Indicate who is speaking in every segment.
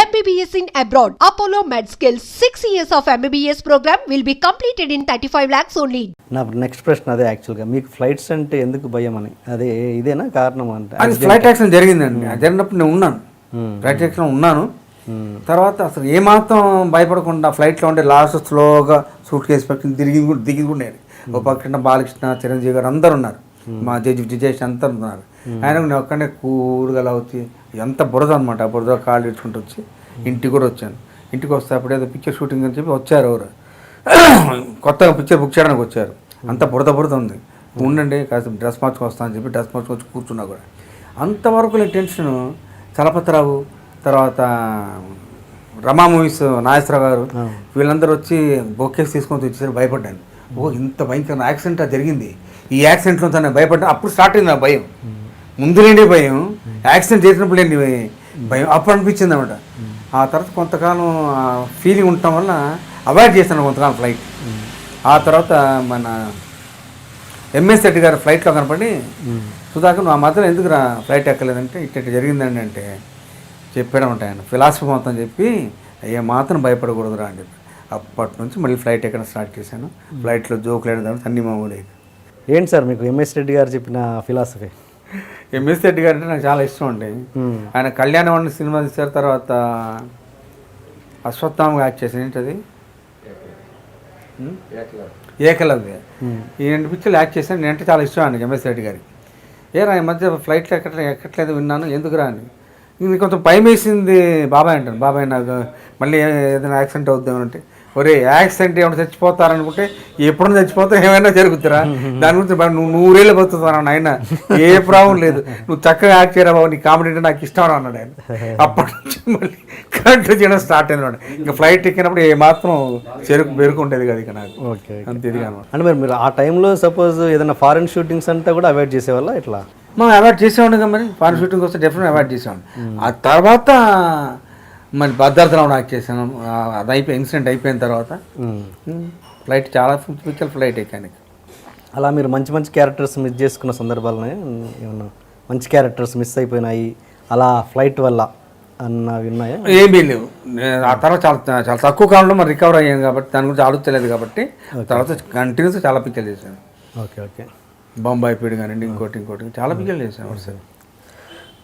Speaker 1: MBBS in abroad. Apollo MedSkill 6 years of MBBS program will be completed in 35 lakhs only.
Speaker 2: నా next ప్రశ్న అదే యాక్చువల్గా మీకు flights అంటే ఎందుకు భయం అని? అదే ఇదేనా కారణం అంటే?
Speaker 3: అది ఫ్లైట్ యాక్సిడెంట్ జరిగిందండి. అది జరిగినప్పుడు నేను ఉన్నాను. ఫ్లైట్ యాక్సిడెంట్ ఉన్నాను. తర్వాత అసలు ఏమాత్రం భయపడకుండా ఫ్లైట్లో ఉండే లాస్ట్ స్లోగా సూట్ కేసు పక్కన తిరిగి దిగి కూడా ఉండేది ఒక పక్కన బాలకృష్ణ చిరంజీవి గారు అందరు ఉన్నారు. మా జడ్జి విజయేష్ అంతా ఉన్నారు. ఆయన నేను ఒక్కడే కూల్గా వచ్చి ఎంత బురద అనమాట బురద కాళ్ళు ఇచ్చుకుంటూ వచ్చి ఇంటికి కూడా వచ్చాను. ఇంటికి వస్తే అప్పుడు ఏదో పిక్చర్ షూటింగ్ అని చెప్పి వచ్చారు ఎవరు? కొత్తగా పిక్చర్ బుక్ చేయడానికి వచ్చారు. అంత బురద బురద ఉంది. ఉండండి కాస్త డ్రెస్ మార్చుకు వస్తా అని చెప్పి డ్రెస్ మార్చుకొచ్చి కూర్చున్నా కూడా. అంతవరకు నేను టెన్షన్ చలపతిరావు తర్వాత రమా మూవీస్ నాగేశ్వరరావు గారు వీళ్ళందరూ వచ్చి బొకేస్ తీసుకొని వచ్చేసరికి భయపడ్డాను. ఓ ఇంత భయంకర యాక్సిడెంట్ జరిగింది. ఈ యాక్సిడెంట్లో తను భయపడ్డా అప్పుడు స్టార్ట్ అయింది నా భయం. ముందు లేని భయం. యాక్సిడెంట్ చేసినప్పుడు లేని భయం. అప్పుడు అనిపించింది అనమాట ఆ తర్వాత కొంతకాలం ఫీలింగ్ ఉండటం వల్ల అవాయిడ్ చేశాను కొంతకాలం ఫ్లైట్. ఆ తర్వాత మన ఎంఎస్ రెడ్డి గారు ఫ్లైట్లో కనపడి సుధాకర్ నువ్వు ఆ మధ్యలో ఎందుకు రా ఫ్లైట్ ఎక్కలేదంటే ఇట్ట జరిగిందండి అంటే చెప్పాడమంట ఆయన. ఫిలాసఫీ మొత్తం చెప్పి ఏ మాత్రం భయపడకూడదురా అని చెప్పి. అప్పటి నుంచి మళ్ళీ ఫ్లైట్ ఎక్కడ స్టార్ట్ చేశాను. ఫ్లైట్లో జోకులు వేయడం అన్ని మామూలు.
Speaker 2: ఏంటి సార్ మీకు ఎంఎస్ రెడ్డి గారు చెప్పిన ఫిలాసఫీ?
Speaker 3: ఎంఎస్ రెడ్డి గారు అంటే నాకు చాలా ఇష్టం అండి. ఆయన కళ్యాణవాణి సినిమా తీసిన తర్వాత అశ్వత్థామగా యాక్ట్ చేసిన ఏంటది? ఏకలవ్య. ఈ రెండు పిక్చర్లు యాక్ట్ చేశాను. నేనంటే చాలా ఇష్టం అండి ఎంఎస్ రెడ్డి గారికి. ఏరా ఈ మధ్య ఫ్లైట్లో ఎక్కట్లే ఎక్కట్లేదు విన్నాను ఎందుకురా అని. ఇది కొంచెం భయం వేసింది బాబాయ్ అంటాను. బాబాయ్ నాకు మళ్ళీ ఏదైనా యాక్సిడెంట్ అవుద్దాం అంటే ఒరే యాక్సిడెంట్ ఏమైనా చచ్చిపోతారనుకుంటే ఎప్పుడు చచ్చిపోతే ఏమైనా జరుగుతురా? దాని గురించి నువ్వు నూరేళ్ళు బతుకుతారా నాయన? ఏ ప్రాబ్లం లేదు. నువ్వు చక్కగా యాక్ట్ చేయరా బాబు నీ కామెడీ అంటే నాకు ఇష్టం అన్నాడు ఆయన. అప్పటి నుంచి మళ్ళీ కంటిన్యూ చేయడం స్టార్ట్ అయింది ఇంకా ఫ్లైట్ ఎక్కినప్పుడు ఏ మాత్రం చెరుకు బెరుకు ఉండేది కదా ఇక నాకు.
Speaker 2: ఓకే
Speaker 3: అంత అనమాట
Speaker 2: అంటే మరి మీరు ఆ టైంలో సపోజ్ ఏదైనా ఫారెన్ షూటింగ్స్ అంతా కూడా అవాయిడ్ చేసేవాళ్ళ ఇట్లా?
Speaker 3: మనం అవాయిడ్ చేసేవాడు కదా మరి. ఫారెన్ షూటింగ్ వస్తే డెఫినెట్ అవాయిడ్ చేసేవాడు ఆ తర్వాత మరి భద్రాచలం యాక్ట్ చేశాను. అది అయిపోయి ఇన్సిడెంట్ అయిపోయిన తర్వాత. ఫ్లైట్ చాలా పిక్చర్ ఫ్లైట్ ఎక్కాను
Speaker 2: అలా మీరు మంచి మంచి క్యారెక్టర్స్ మిస్ చేసుకున్న సందర్భాలనే ఏమన్నా మంచి క్యారెక్టర్స్ మిస్ అయిపోయినాయి అలా ఫ్లైట్ వల్ల అన్నవి ఉన్నాయా?
Speaker 3: ఏమీ లేవు. నేను ఆ తర్వాత చాలా చాలా తక్కువ కాలంలో మరి రికవర్ అయ్యాను కాబట్టి దాని గురించి ఆలోచించలేదు కాబట్టి తర్వాత కంటిన్యూస్ చాలా పిక్చర్లు చేశాను.
Speaker 2: Okay okay.
Speaker 3: బొంబాయి పీడి కానివ్వండి ఇంకోటి ఇంకోటి చాలా పిక్చర్లు చేశాను. వరుసగా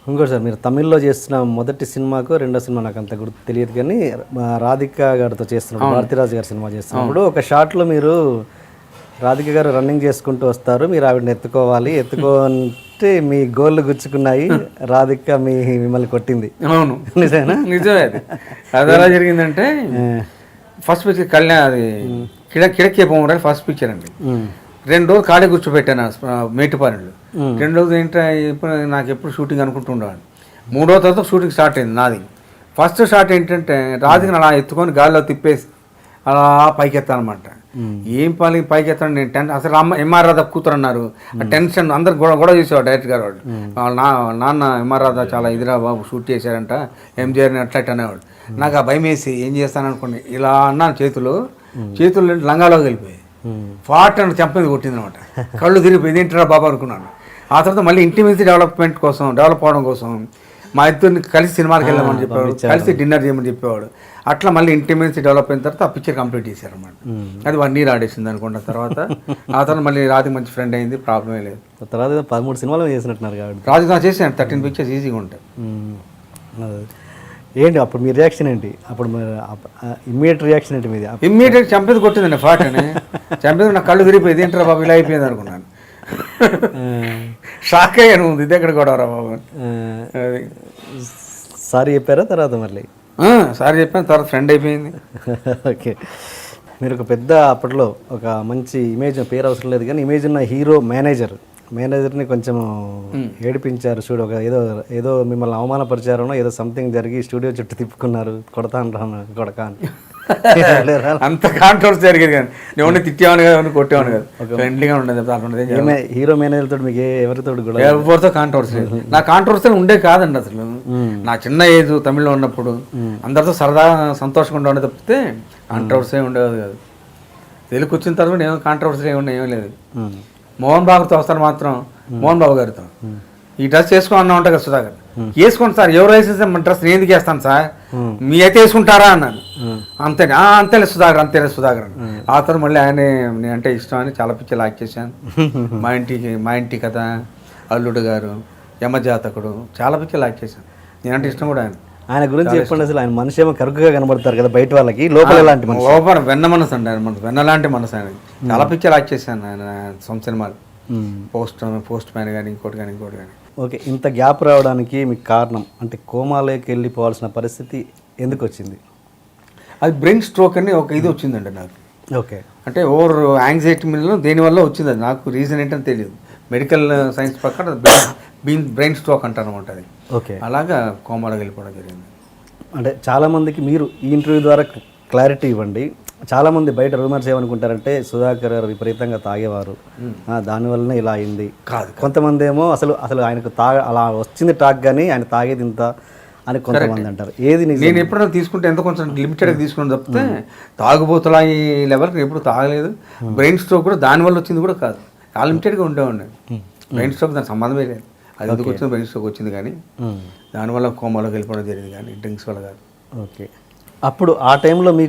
Speaker 2: ఇంకోటి సార్ మీరు తమిళ్ళో చేస్తున్న మొదటి సినిమాకు రెండో సినిమా నాకు అంత గుర్తు తెలియదు కానీ మా రాధిక గారితో చేస్తున్నప్పుడు భారతీరాజు గారి సినిమా చేస్తున్నప్పుడు ఒక షాట్లో మీరు రాధిక గారు రన్నింగ్ చేసుకుంటూ వస్తారు మీరు ఆవిడని ఎత్తుకోవాలి. ఎత్తుకుంటే మీ గోళ్ళు గుచ్చుకున్నాయి రాధిక మీ మిమ్మల్ని కొట్టింది.
Speaker 3: అవును.
Speaker 2: నిజమేనా?
Speaker 3: నిజమే అది. అది ఎలా జరిగిందంటే ఫస్ట్ పిక్చర్ కళ్యాణ్ అది కిడ కిడకే పోమరాలి ఫస్ట్ పిక్చర్ అండి. రెండు రోజులు కాడే కూర్చోబెట్టాను మేటిపాలెంలో రెండు రోజులు ఏంటో ఇప్పుడు నాకు ఎప్పుడు షూటింగ్ అనుకుంటుండేవాడిని. మూడో తర్వాత షూటింగ్ స్టార్ట్ అయింది నాది. ఫస్ట్ షాట్ ఏంటంటే రాజుకి అలా ఎత్తుకొని గాలిలో తిప్పేసి అలా పైకి ఎత్తాను అనమాట ఏం పని పైకి ఎత్తాను నేను టెన్ అసలు అమ్మ ఎంఆర్ రాధా కూతురు అన్నారు. ఆ టెన్షన్ అందరు గొడవ గొడవ చేసేవాడు డైరెక్టర్ గారు వాళ్ళు. వాళ్ళ నా నాన్న ఎంఆర్ రాధా చాలా ఇదిరా బాబు షూట్ చేశారంట ఎంజిఆర్ని అట్లా ఇట్లా అనేవాడు. నాకు ఆ భయం వేసి ఏం చేస్తాను అనుకోండి ఇలా అన్నాను చేతులు. చేతులు లంగాలోకి వెళ్ళిపోయాయి. ఫాట్ అని చెంపది కొట్టింది అనమాట కళ్ళు తిరిగిపోయి ఇదేంటిరా బాబు అనుకున్నాను. ఆ తర్వాత మళ్ళీ ఇంటిమేసి డెవలప్మెంట్ కోసం డెవలప్ అవడం కోసం మా ఇద్దరిని కలిసి సినిమాకి వెళ్ళామని చెప్పేవాడు. కలిసి డిన్నర్ చేయమని చెప్పేవాడు. అట్లా మళ్ళీ ఇంటిమేసి డెవలప్ అయిన తర్వాత ఆ పిక్చర్ కంప్లీట్ చేశారు అనమాట అది వన్ ఇయర్ ఆడేసింది అనుకుంటా తర్వాత ఆ తర్వాత మళ్ళీ రాజు మంచి ఫ్రెండ్ అయింది. ప్రాబ్లమే లేదు.
Speaker 2: తర్వాత పదమూడు సినిమాలు చేసినట్టున్నారు కాబట్టి.
Speaker 3: రాజు నా చేసాను థర్టీన్ పిక్చర్స్ ఈజీగా ఉంటాయి.
Speaker 2: ఏంటి? అప్పుడు మీ రియాక్షన్ ఏంటి? అప్పుడు ఇమ్మీడియట్ రియాక్షన్ ఏంటి మీది?
Speaker 3: ఇమ్మీడియట్ చంపేది కొట్టిందండి ఫాట్ అని చంపేది నా కళ్ళు తిరిగిపోయింది ఏంటరా బాబు ఇలా అయిపోయింది అనుకున్నాను. షాక్ అయ్యాను ఇది ఎక్కడ కూడా రా బాబు?
Speaker 2: సారీ చెప్పారా తర్వాత మళ్ళీ?
Speaker 3: సార్ చెప్పాను తర్వాత ఫ్రెండ్ అయిపోయింది.
Speaker 2: ఓకే. మీరు ఒక పెద్ద అప్పట్లో ఒక మంచి ఇమేజ్ పేరు అవసరం లేదు కానీ ఇమేజ్ ఉన్న హీరో మేనేజర్ మేనేజర్ని కొంచెం ఏడిపించారు చూడు ఒక ఏదో ఏదో మిమ్మల్ని అవమానపరిచారనో ఏదో సంథింగ్ జరిగి స్టూడియో చుట్టూ తిప్పుకున్నారు. కొడతా అంటాను కొడక అని?
Speaker 3: అంత కాంట్రవర్సీ జరిగేది కానీ నేను ఉండి తిట్టేవాను కదా కొట్టేవాను కదా. ఫ్రెండ్లీగా ఉండేది
Speaker 2: ఏమే హీరో మేనేజర్ తోటి మీకు ఎవరితో కూడా
Speaker 3: ఎవరితో కాంట్రవర్సీ నా కాంట్రవర్సీ ఉండే కాదండి అసలు. నా చిన్న ఏజ్ తమిళ్ళో ఉన్నప్పుడు అందరితో సరదా సంతోషంగా ఉండే తప్పితే కాంట్రవర్సీ ఉండేది కాదు. తెలుగు వచ్చిన తర్వాత ఏమో కాంట్రవర్సీ ఏమీ లేదు. మోహన్ బాబుతో వస్తాను మాత్రం మోహన్ బాబు గారితో. ఈ డ్రెస్ చేసుకో అన్నా ఉంటాయి కదా సుధాకర్. వేసుకోండి సార్ ఎవరు వేసేసామంటారు అసలు నేను ఎందుకు వేస్తాను సార్? మీ అయితే వేసుకుంటారా అన్నాను. అంతే "ఆ, అంతేలే సుధాకర్ అంతేలే సుధాకర్. ఆ తర్వాత మళ్ళీ ఆయన నేను అంటే ఇష్టం అని చాలా పిక్చర్ లాక్ చేశాను. మా ఇంటికి మా ఇంటి కథ అల్లుడు గారు యమజాతకుడు చాలా పిక్చర్ లాక్ చేశాను. నేనంటే ఇష్టం కూడా ఆయన
Speaker 2: ఆయన గురించి చెప్పండి అసలు ఆయన మనిషి ఏమో కరుకుగా కనబడతారు కదా బయట వాళ్ళకి. లోపల ఎలాంటి మనిషి?
Speaker 3: లోపల వెన్న మనసు అండి ఆయన మనసు వెన్న లాంటి మనసు ఆయన. చాలా పిక్చర్ లాక్ చేశాను ఆయన సొంత సినిమాలు. పోస్ట్ పోస్ట్ మ్యాన్ కానీ ఇంకోటి కానీ ఇంకోటి కానీ
Speaker 2: ఓకే ఇంత గ్యాప్ రావడానికి మీకు కారణం అంటే కోమాలోకి వెళ్ళిపోవాల్సిన పరిస్థితి ఎందుకు వచ్చింది?
Speaker 3: అది బ్రెయిన్ స్ట్రోక్ అని ఒక ఇది వచ్చిందండి నాకు.
Speaker 2: ఓకే.
Speaker 3: అంటే ఓవర్ యాంగ్జైటీ మీద దేనివల్ల వచ్చింది అది నాకు రీజన్ ఏంటని తెలియదు. మెడికల్ సైన్స్ ప్రకారం బ్రెయిన్ బ్రెయిన్ స్ట్రోక్ అంటారు అనమాట అది.
Speaker 2: ఓకే.
Speaker 3: అలాగా కోమాలోకి వెళ్ళిపోవడం జరిగింది.
Speaker 2: అంటే చాలామందికి మీరు ఈ ఇంటర్వ్యూ ద్వారా క్లారిటీ ఇవ్వండి. చాలామంది బయట రూమర్స్ ఏమనుకుంటారంటే సుధాకర్ గారు విపరీతంగా తాగేవారు. ఆ, దానివల్లనే ఇలా అయింది.
Speaker 3: కాదు
Speaker 2: కొంతమంది ఏమో అసలు అసలు ఆయనకు తాగ అలా వచ్చింది టాక్ కానీ ఆయన తాగేది ఇంత అని కొంతమంది అంటారు. ఏది
Speaker 3: నేను ఎప్పుడైనా తీసుకుంటే ఎంత కొంచెం లిమిటెడ్గా తీసుకుని తప్పితే తాగుబోతులా ఈ లెవెల్కి ఎప్పుడు తాగలేదు. బ్రెయిన్ స్ట్రోక్ కూడా దానివల్ల వచ్చింది కూడా కాదు. లిమిటెడ్గా ఉండేవాడిని. బ్రెయిన్ స్ట్రోక్ దాని సంబంధమే లేదు. అది ఎందుకు వచ్చింది బ్రెయిన్ స్ట్రోక్ వచ్చింది కానీ
Speaker 2: మ్మ్.
Speaker 3: దానివల్ల కోమాలోకి వెళ్ళిపోవడం జరిగింది కానీ డ్రింక్స్ వల్ల కాదు.
Speaker 2: ఓకే అప్పుడు ఆ టైంలో మీకు